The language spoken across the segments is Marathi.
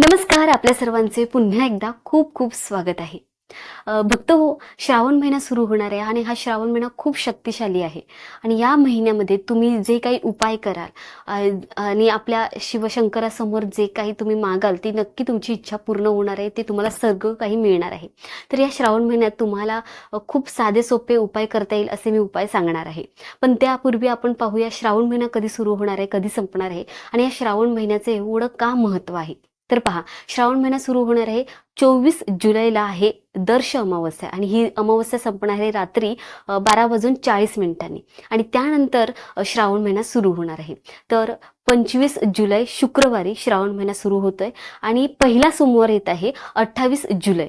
नमस्कार आपल्या सर्वांचे पुन्हा एकदा खूप खूप स्वागत आहे. भक्त हो श्रावण महिना सुरू होणार आहे आणि हा श्रावण महिना खूप शक्तिशाली आहे. आणि या महिन्यामध्ये तुम्ही जे काही उपाय कराल आणि आपल्या शिवशंकरासमोर जे काही तुम्ही मागाल ती नक्की तुमची इच्छा पूर्ण होणार आहे ते तुम्हाला सगळं काही मिळणार आहे. तर या श्रावण महिन्यात तुम्हाला खूप साधे सोपे उपाय करता येईल असे मी उपाय सांगणार आहे. पण त्यापूर्वी आपण पाहूया श्रावण महिना कधी सुरू होणार आहे कधी संपणार आहे आणि या श्रावण महिन्याचं एवढं का महत्त्व आहे? तर पहा श्रावण महिना सुरू होणार आहे. चोवीस जुलैला आहे दर्श अमावस्या आणि ही अमावस्या संपणार आहे रात्री बारा वाजून चाळीस मिनिटांनी. आणि त्यानंतर श्रावण महिना सुरू होणार आहे. तर पंचवीस जुलै शुक्रवारी श्रावण महिना सुरू होतोय आणि पहिला सोमवार येत आहे अठ्ठावीस जुलै.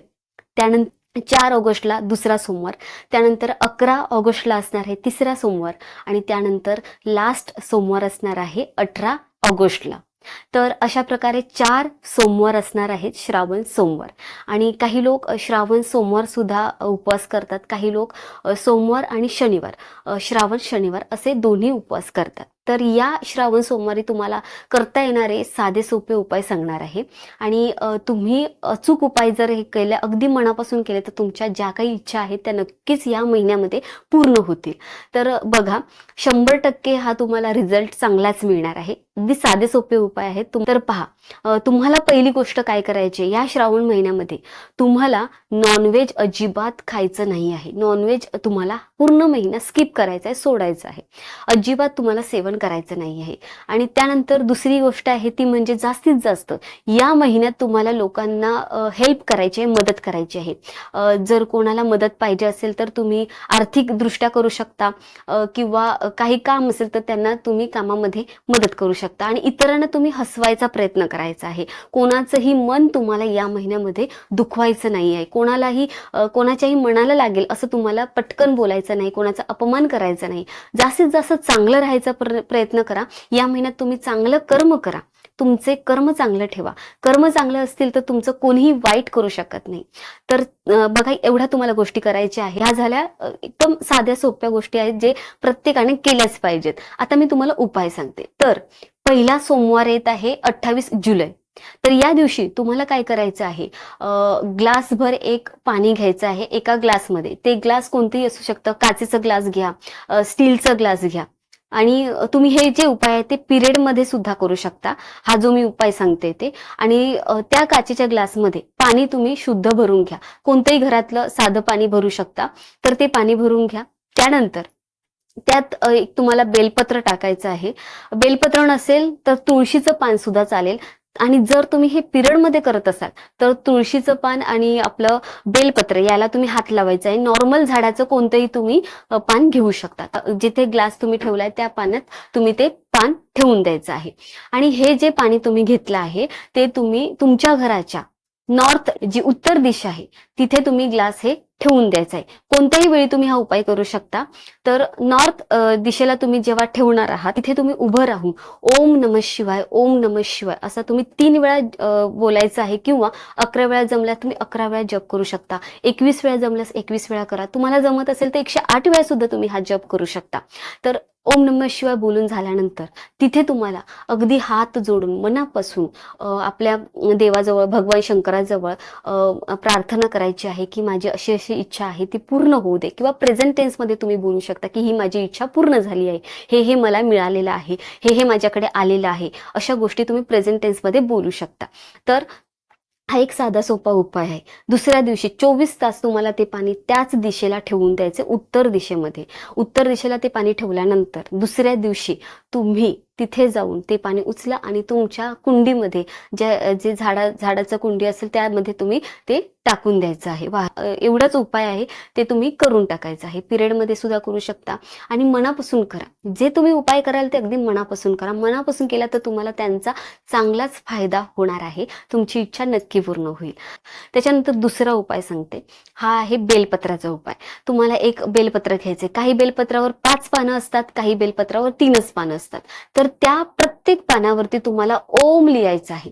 त्यानंतर चार ऑगस्टला दुसरा सोमवार त्यानंतर अकरा ऑगस्टला असणार आहे तिसरा सोमवार आणि त्यानंतर लास्ट सोमवार असणार आहे अठरा ऑगस्टला. तर अशा प्रकारे चार सोमवार असणार आहेत श्रावण सोमवार. आणि काही लोक श्रावण सोमवार सुद्धा उपवास करतात. काही लोक सोमवार आणि शनिवार श्रावण शनिवार असे दोन्ही उपवास करतात. तर या श्रावण सोमवारी तुम्हाला करता येणारे साधे सोपे उपाय सांगणार आहे. आणि तुम्ही अचूक उपाय जर हे केले अगदी मनापासून केले तर तुमच्या ज्या काही इच्छा आहेत त्या नक्कीच या महिन्यामध्ये पूर्ण होतील. तर बघा शंभर टक्के हा तुम्हाला रिझल्ट चांगलाच मिळणार आहे. अगदी साधे सोपे उपाय आहेत. तुम- तर पहा तुम्हाला पहिली गोष्ट काय करायची आहे? या श्रावण महिन्यामध्ये तुम्हाला नॉनव्हेज अजिबात खायचं नाही आहे. नॉनव्हेज तुम्हाला पूर्ण महिना स्किप करायचा आहे सोडायचं आहे. अजिबात तुम्हाला सेवन करायचं नाही आहे आणि त्यानंतर दुसरी गोष्ट आहे ती म्हणजे जास्तीत जास्त या महिन्यात तुम्हाला लोकांना हेल्प करायची आहे मदत करायची आहे. जर कोणाला मदत पाहिजे असेल तर तुम्ही आर्थिकदृष्ट्या करू शकता किंवा काही काम असेल तर त्यांना तुम्ही कामामध्ये मदत करू शकता. आणि इतरांना तुम्ही हसवायचा प्रयत्न करायचा आहे. कोणाचंही मन तुम्हाला या महिन्यामध्ये दुखवायचं नाही आहे कोणालाही कोणाच्याही मनाला लागेल असं तुम्हाला पटकन बोलायचं नाही कोणाचा अपमान करायचा नाही. जास्तीत जास्त चांगलं राहायचा प्र- प्रयत्न करा. या महिन्यात तुम्ही चांगलं कर्म करा. तुमचे कर्म चांगलं ठेवा. कर्म चांगलं असतील तर तुमचं कोणीही वाईट करू शकत नाही. तर बघा एवढ्या तुम्हाला गोष्टी करायच्या आहे ह्या झाल्या एकदम साध्या सोप्या गोष्टी आहेत जे प्रत्येकाने केल्याच पाहिजेत. आता मी तुम्हाला उपाय सांगते. तर पहिला सोमवार येत आहे अठ्ठावीस जुलै. तर या दिवशी तुम्हाला काय करायचं आहे? ग्लासभर एक पाणी घ्यायचं आहे एका ग्लासमध्ये. ते ग्लास कोणतेही असू शकतं. काचेचं ग्लास घ्या स्टीलचं ग्लास घ्या. आणि तुम्ही हे जे उपाय आहे ते पिरियडमध्ये सुद्धा करू शकता. हा जो मी उपाय सांगते ते. आणि त्या काचेच्या ग्लासमध्ये पाणी तुम्ही शुद्ध भरून घ्या. कोणतंही घरातलं साधं पाणी भरू शकता. तर ते पाणी भरून घ्या. त्यानंतर त्यात एक तुम्हाला बेलपत्र टाकायचं आहे. बेलपत्र नसेल तर तुळशीचं पान सुद्धा चालेल. आणि जर तुम्ही हे पिरियडमध्ये करत असाल तर तुळशीचं पान आणि आपलं बेलपत्र याला तुम्ही हात लावायचं आहे. नॉर्मल झाडाचं कोणतंही तुम्ही पान घेऊ शकता. जिथे ग्लास तुम्ही ठेवलाय त्या पाण्यात तुम्ही ते पान ठेवून द्यायचं आहे. आणि हे जे पाणी तुम्ही घेतलं आहे ते तुम्ही तुमच्या घराच्या नॉर्थ जी उत्तर दिशा आहे तिथे तुम्ही ग्लास हे ठेवून द्यायचा आहे. कोणत्याही वेळी तुम्ही हा उपाय करू शकता. तर नॉर्थ दिशेला तुम्ही जेव्हा ठेवणार आहात तिथे तुम्ही उभं राहून ओम नम शिवाय ओम नम शिवाय असा तुम्ही तीन वेळा बोलायचं आहे किंवा अकरा वेळा जमल्यास तुम्ही अकरा वेळा जप करू शकता. एकवीस वेळा जमल्यास एकवीस वेळा करा. तुम्हाला जमत असेल तर एकशे आठ वेळा सुद्धा तुम्ही हा जप करू शकता. तर ओम नम शिवाय बोलून झाल्यानंतर तिथे तुम्हाला अगदी हात जोडून मनापासून आपल्या देवाजवळ भगवान शंकराजवळ प्रार्थना करायची आहे की माझी अशी अशी इच्छा आहे ती पूर्ण होऊ दे. किंवा प्रेझेंट टेन्समध्ये तुम्ही बोलू शकता की ही माझी इच्छा पूर्ण झाली आहे. हे हे मला मिळालेलं आहे. हे हे माझ्याकडे आलेलं आहे. अशा गोष्टी तुम्ही प्रेझेंट टेन्समध्ये बोलू शकता. तर हा एक साधा सोपा उपाय आहे. दुसऱ्या दिवशी चोवीस तास तुम्हाला ते पाणी त्याच दिशेला ठेवून द्यायचे उत्तर दिशेमध्ये. उत्तर दिशेला ते पाणी ठेवल्यानंतर दुसऱ्या दिवशी तुम्ही तिथे जाऊन ते पाणी उचला आणि तुमच्या कुंडीमध्ये ज्या जे झाडा झाडाचं कुंडी असेल त्यामध्ये तुम्ही ते टाकून द्यायचं आहे. वा एवढाच उपाय आहे ते तुम्ही करून टाकायचं आहे. पिरियडमध्ये सुद्धा करू शकता. आणि मनापासून करा. जे तुम्ही उपाय कराल ते अगदी मनापासून करा. मनापासून केला तर तुम्हाला त्यांचा चांगलाच फायदा होणार आहे. तुमची इच्छा नक्की पूर्ण होईल. त्याच्यानंतर दुसरा उपाय सांगते. हा आहे बेलपत्राचा उपाय. तुम्हाला एक बेलपत्र घ्यायचे काही बेलपत्रावर पाच पानं असतात काही बेलपत्रावर तीनच पानं असतात. तर त्या प्रत्येक पानावरती तुम्हाला ओम लिहायचं आहे.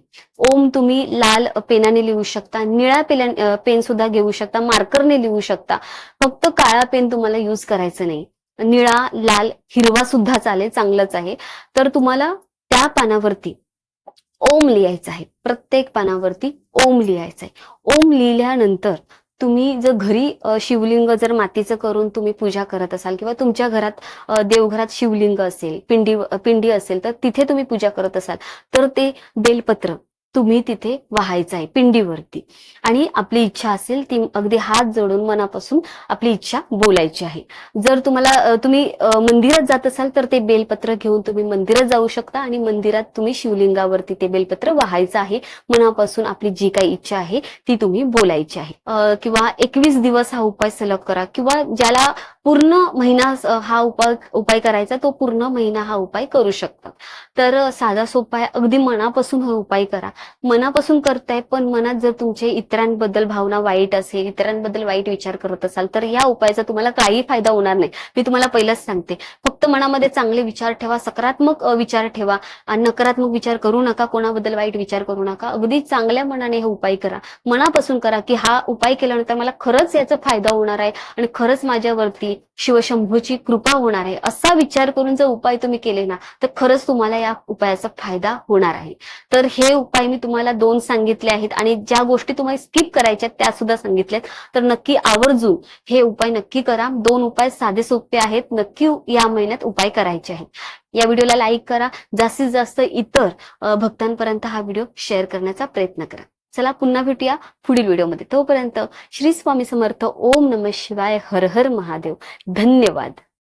ओम तुम्ही लाल पेनाने लिहू शकता निळ्या पेन पेन सुद्धा घेऊ शकता मार्करने लिहू शकता. फक्त काळा पेन तुम्हाला यूज करायचं नाही. निळा लाल हिरवा सुद्धा चालेल चांगलंच आहे. तर तुम्हाला त्या पानावरती ओम लिहायचं आहे. प्रत्येक पानावरती ओम लिहायचं आहे. ओम लिहिल्यानंतर तुम्ही जर घरी शिवलिंग जर मातीचं करून तुम्ही पूजा करत असाल किंवा तुमच्या घरात देवघरात शिवलिंग असेल पिंडी पिंडी असेल तर तिथे तुम्ही पूजा करत असाल तर ते बेलपत्र तुम्ही तिथे वाहायचं आहे पिंडीवरती. आणि आपली इच्छा असेल ती अगदी हात जोडून मनापासून आपली इच्छा बोलायची आहे. जर तुम्हाला तुम्ही मंदिरात जात असाल तर ते बेलपत्र घेऊन तुम्ही मंदिरात जाऊ शकता आणि मंदिरात तुम्ही शिवलिंगावरती ते बेलपत्र वाहायचं आहे. मनापासून आपली जी काही इच्छा आहे ती तुम्ही बोलायची आहे. किंवा एकवीस दिवस हा उपाय सलग करा किंवा ज्याला पूर्ण महिना हा उपाय उपाय करायचा तो पूर्ण महिना हा उपाय करू शकतात तर साधा सोपा आहे अगदी मनापासून हा उपाय करा. मनापासून करताय पण मनात जर तुमचे इतरांबद्दल भावना वाईट असेल इतरांबद्दल वाईट विचार करत असाल तर या उपायाचा तुम्हाला काही फायदा होणार नाही. मी तुम्हाला पहिलंच सांगते. फक्त मनामध्ये चांगले विचार ठेवा सकारात्मक विचार ठेवा आणि नकारात्मक विचार करू नका कोणाबद्दल वाईट विचार करू नका. अगदी चांगल्या मनाने हा उपाय करा. मनापासून करा की हा उपाय केल्यानंतर मला खरंच याचा फायदा होणार आहे आणि खरंच माझ्यावरती शिवशंभूची कृपा होणार आहे असा विचार करून जर उपाय तुम्ही केले ना तर खरंच तुम्हाला या उपायाचा फायदा होणार आहे. तर हे उपाय मी तुम्हाला दोन सांगितले आहेत आणि ज्या गोष्टी तुम्हाला स्किप करायच्या त्या सुद्धा सांगितल्यात. तर नक्की आवर्जून हे उपाय नक्की करा. दोन उपाय साधे सोपे आहेत नक्की या महिन्यात उपाय करायचे आहेत. या व्हिडिओला लाईक करा. जास्तीत जास्त इतर भक्तांपर्यंत हा व्हिडिओ शेअर करण्याचा प्रयत्न करा. चला पुन्हा भेटूया पुढील व्हिडिओमध्ये. तोपर्यंत श्री स्वामी समर्थ ओम नम शिवाय हर हर महादेव. धन्यवाद.